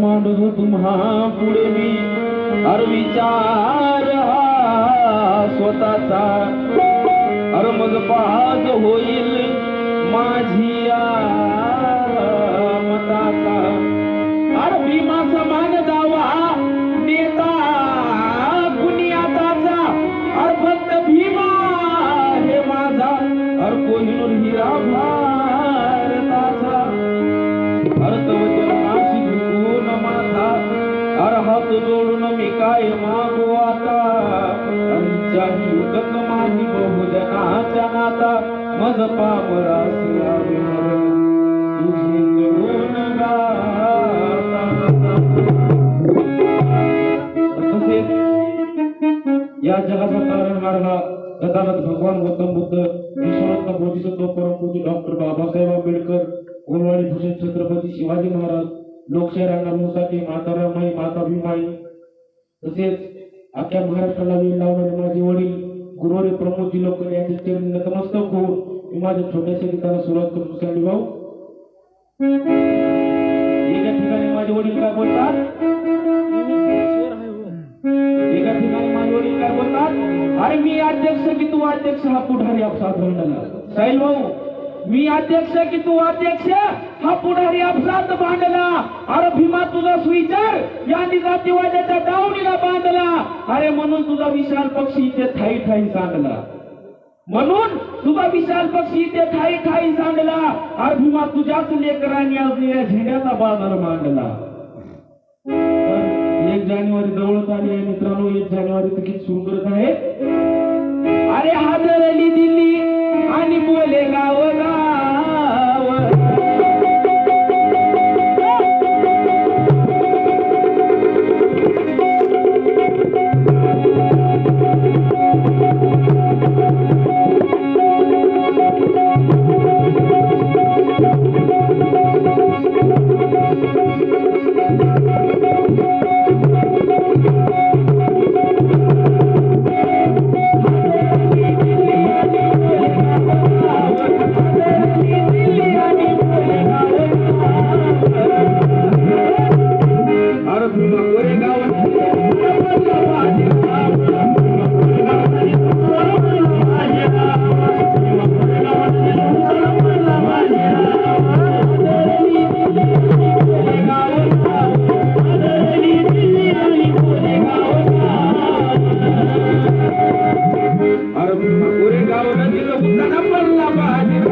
बघू तुम्हा पुढे मी. अर विचार हा स्वतःचा. अर मग पाहत होईल माझी या मताचा अर भीमा समान दावा नेता कुणी आताचा अर फक्त भीमा हे माझा. अर कोहिनूर हिरा माझ्या नाता मज पामरास तुझे तसेच या जगाचा कारण मार्गा तथागत भगवान गौतम बुद्ध विश्वनाथ बोधिसत्व परमपूजी डॉक्टर बाबासाहेब आंबेडकर गुरुवारी भूषण छत्रपती शिवाजी महाराज लोकशाही रंगासाठी माता रामाई माता भीमाई. तसेच अख्ख्या महाराष्ट्राला वेळ लावणारे माझे वडील गुरुवारी प्रमोदजी लोकर यांचे चरणी नतमस्तक होऊन मी माझ्या छोट्याशा गीताला सुरुवात करतो सांगली भाऊ. एका ठिकाणी माझे वडील काय बोलतात? एका ठिकाणी माझे वडील काय बोलतात? अरे मी अध्यक्ष की तू अध्यक्ष हा पुढारी आपसात भांडला साहिल भाऊ मी अध्यक्ष की तू अध्यक्ष? हा पुढारी अपसात बांधला. अरे भीमा तुझा स्विचर? या जातीवाद्याच्या दावणीला बांधला. अरे म्हणून तुझा विशाल पक्षी इथे थाई ठाई सांगला म्हणून तुझा विशाल पक्षी इथे ठाई ठाई सांगला अरे भीमा तुझ्याच लेकरांनी आज या झेंड्याचा बाजार मांडला. एक जानेवारी जवळच आली आहे मित्रांनो. एक जानेवारी तिकीट सुरू करत आहे. अरे हादरली दिल्ली आणि बोले गावला. अरे भीमा कोरेगाव नदीला उताना पडला बाजीराव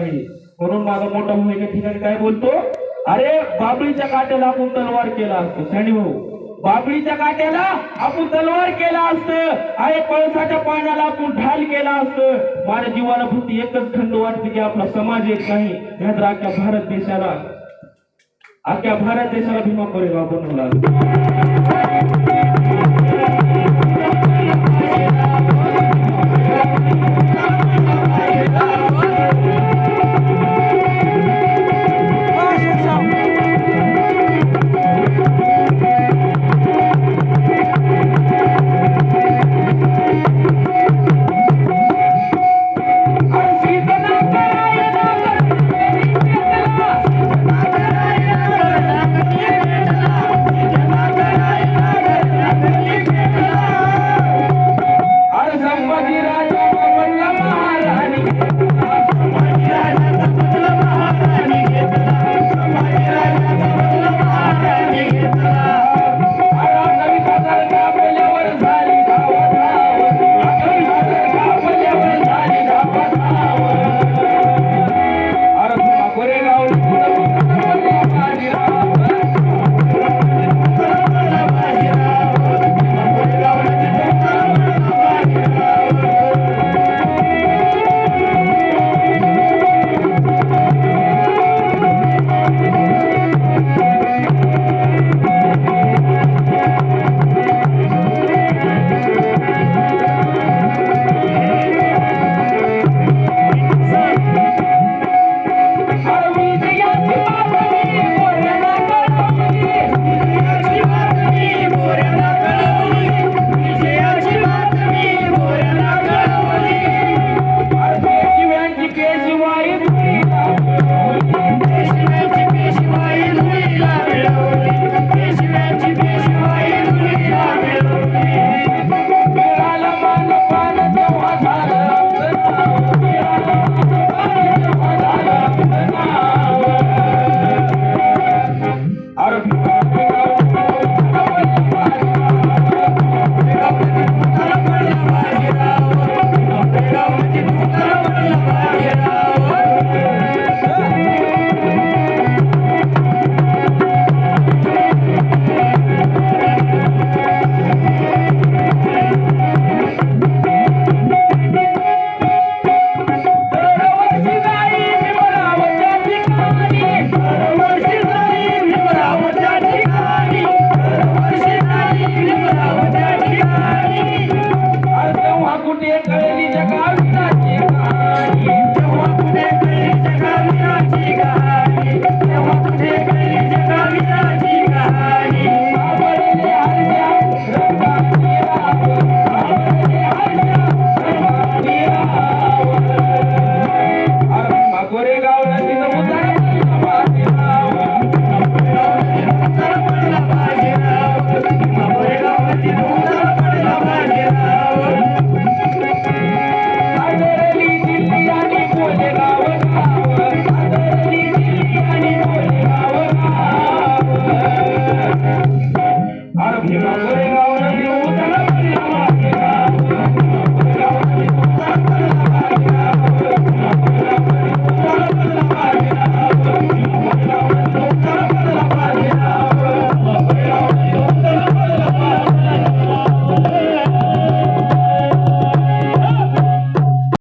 आहे म्हणून माझा मोठा भाऊ एका ठिकाणी काय बोलतो? अरे बाबळीच्या काट्याला आपण तलवार केला असतो. सॅनी भाऊ बाबळीच्या काट्याला आपण तलवार केला असतं. अरे पळसाच्या पाण्याला आपण ढाल केला असतं. माझ्या जीवाला फक्त एकच खंड वाटते की आपला समाज एक नाही. नाहीतर अख्ख्या भारत देशाला अख्ख्या भारत देशाला भीमा कोरेगाव बनवला